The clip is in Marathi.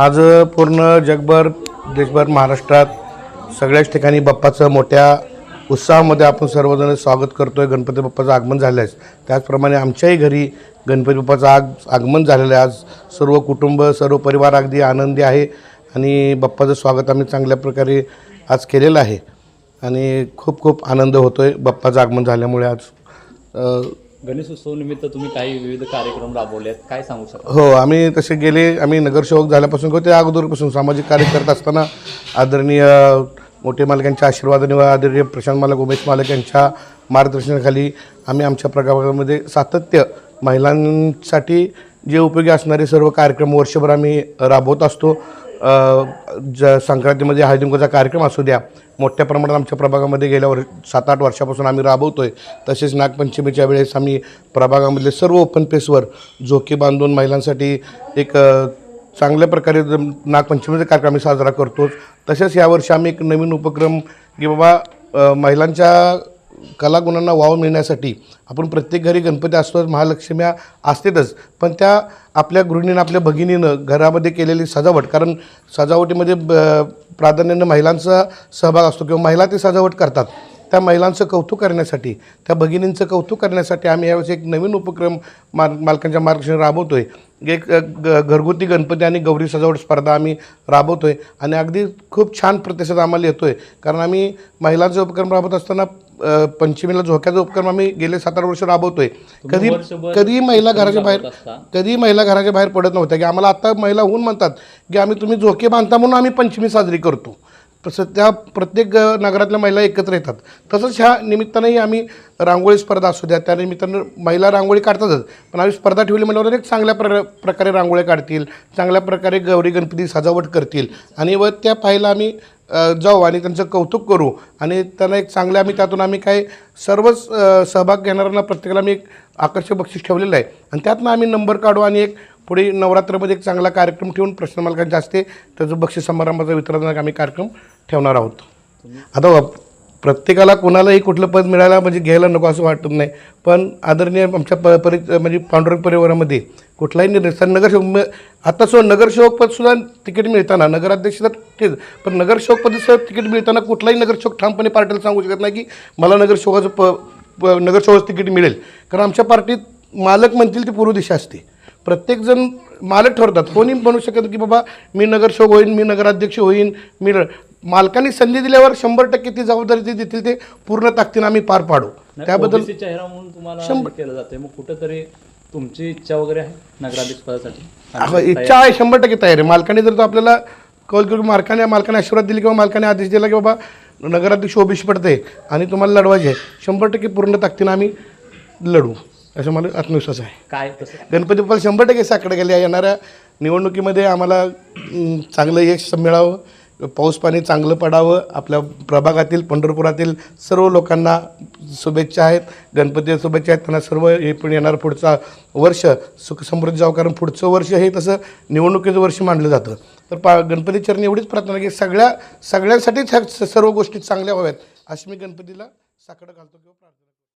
आज पूर्ण जगभर देशभर महाराष्ट्रात सगळ्याच ठिकाणी बाप्पाचं मोठ्या उत्साहामध्ये आपण सर्वजण स्वागत करतोय. गणपती बाप्पाचं आगमन झालं आहे त्याचप्रमाणे आमच्याही घरी गणपती बाप्पाचं आग आगमन झालेलं आहे. आज सर्व कुटुंब सर्व परिवार अगदी आनंदी आहे आणि बाप्पाचं स्वागत आम्ही चांगल्या प्रकारे आज केलेलं आहे. आणि खूप खूप आनंद होतो आहे बाप्पाचं आगमन झाल्यामुळे आज. अ, गणेशोत्सव निमित्त तुम्ही काही विविध कार्यक्रम राबवले आहेत काय सांगू शकता हो आम्ही तसे गेले आम्ही नगरसेवक झाल्यापासून किंवा त्या अगोदरपासून सामाजिक कार्य करत असताना आदरणीय मोठे मालकांच्या आशीर्वादाने व आदरणीय प्रशांत मालक उमेश मालक यांच्या मार्गदर्शनाखाली आम्ही आमच्या प्रभागामध्ये सातत्य महिलांसाठी जे उपयोगी असणारे सर्व कार्यक्रम वर्षभर आम्ही राबवत असतो. ज संक्रांतीमध्ये हळदीकुंकचा कार्यक्रम असू द्या. मोठ्या प्रमाणात आमच्या प्रभागामध्ये गेल्या वर सात आठ वर्षापासून आम्ही राबवतो आहे तसेच नागपंचमीच्या वेळेस आम्ही प्रभागामधले सर्व ओपन पेसवर झोके बांधून महिलांसाठी एक चांगल्या प्रकारे नागपंचमीचा कार्यक्रम आम्ही साजरा करतोच. तसेच यावर्षी आम्ही एक नवीन उपक्रम की बाबा महिलांच्या कलागुणांना वाव मिळण्यासाठी आपण प्रत्येक घरी गणपती असतो महालक्ष्म्या असतेतच पण त्या आपल्या गृहिणीनं आपल्या भगिनीनं घरामध्ये केलेली सजावट कारण सजावटीमध्ये ब प्राधान्यानं महिलांचा सहभाग असतो किंवा महिला ते सजावट करतात. त्या महिलांचं कौतुक करण्यासाठी त्या भगिनींचं कौतुक करण्यासाठी आम्ही यावेळेस एक नवीन उपक्रम मार मालकांच्या मार्गदर्शन राबवतो आहे एक ग घरगुती गणपती आणि गौरी सजावट स्पर्धा आम्ही राबवतो आहे आणि अगदी खूप छान प्रतिसाद आम्हाला येतो आहे कारण आम्ही महिलांचा उपक्रम राबवत असताना पंचमीला झोक्याचा उपक्रम आम्ही गेले सात आठ वर्ष राबवतोय. कधी कधी महिला घराच्या बाहेर. कधी महिला घराच्या बाहेर पडत नव्हत्या की आम्हाला आता महिला होऊन म्हणतात की आम्ही तुम्ही झोके बांधता म्हणून आम्ही पंचमी साजरी करतो. तसं त्या प्रत्येक नगरातल्या महिला एकत्र येतात. तसंच ह्या निमित्तानंही आम्ही रांगोळी स्पर्धा असू द्या त्या निमित्तानं महिला रांगोळी काढतातच. पण आम्ही स्पर्धा ठेवली म्हटल्यावर एक चांगल्या प्र प्रकारे रांगोळ्या काढतील चांगल्या प्रकारे गौरी गणपती सजावट करतील. आणि व त्या पाहायला आम्ही जाऊ आणि त्यांचं कौतुक करू. आणि त्यांना एक चांगलं आम्ही त्यातून आम्ही काय सर्वच सहभाग घेणाऱ्यांना प्रत्येकाला आम्ही एक आकर्षक बक्षीस ठेवलेलं आहे. आणि त्यातनं आम्ही नंबर काढू आणि एक पुढे नवरात्रमध्ये एक चांगला कार्यक्रम ठेवून प्रश्न मालकांच्या असते त्याचं बक्षीस समारंभाचा वितरणाचा आम्ही कार्यक्रम ठेवणार आहोत. आता प्रत्येकाला कोणालाही कुठलं पद मिळायला म्हणजे घ्यायला नको असं वाटत नाही. पण आदरणीय आमच्या प परि म्हणजे पांडुरंग परिवारामध्ये कुठलाही निर्णय सर नगरसेवक म- आता सो नगरसेवक पदसुद्धा तिकीट मिळताना नगराध्यक्ष तर ठीक पण नगरसेवक तिकीट मिळताना कुठलाही नगरसेवक ठामपणे पार्टीला सांगू शकत नाही की मला नगरसेवकाचं प प नगरसेवक तिकीट मिळेल. कारण आमच्या पार्टीत मालक म्हणतील ती पूर्व दिशा असते. प्रत्येकजण मालक ठरतात. कोणी म्हणू शकत की बाबा मी नगरसेवक होईन मी नगराध्यक्ष होईन मी मालकांनी संधी दिल्यावर शंभर टक्के ती जबाबदारी ते देतील ते पूर्ण ताकदीनं आम्ही पार पाडू. त्याबद्दल चेहरा म्हणून तुम्हाला केलं जाते मग कुठेतरी तुमची इच्छा वगैरे आहे नगराध्यक्ष पदासाठी? इच्छा आहे शंभर टक्के तयार. मालकाने जर तो आपल्याला कॉल करून मालकाने मालकाने आशीर्वाद दिली किंवा मालकाने आदेश दिला की बाबा नगराध्यक्ष ओबीसी पडते आणि तुम्हाला लढवायचे आहे शंभर टक्के पूर्ण ताकदीनं आम्ही लढू असं मला आत्मविश्वास आहे. काय गणपती बाप्पा शंभर टक्के साकडे गेले येणाऱ्या निवडणुकीमध्ये आम्हाला चांगलं यश मिळावं. पाऊस पाणी चांगलं पडावं आपल्या प्रभागातील पंढरपुरातील सर्व लोकांना शुभेच्छा आहेत. गणपती शुभेच्छा आहेत. त्यांना सर्व हे पण येणार पुढचा वर्ष. सुख समृद्धी जावं कारण पुढचं वर्ष हे तसं निवडणुकीचं वर्ष मानलं जातं. तर पा गणपती चरणी एवढीच प्रार्थना की सगळ्या सगळ्यांसाठीच ह्या सर्व गोष्टी चांगल्या व्हाव्यात. अशी मी गणपतीला साकडं घालतो किंवा प्रार्थना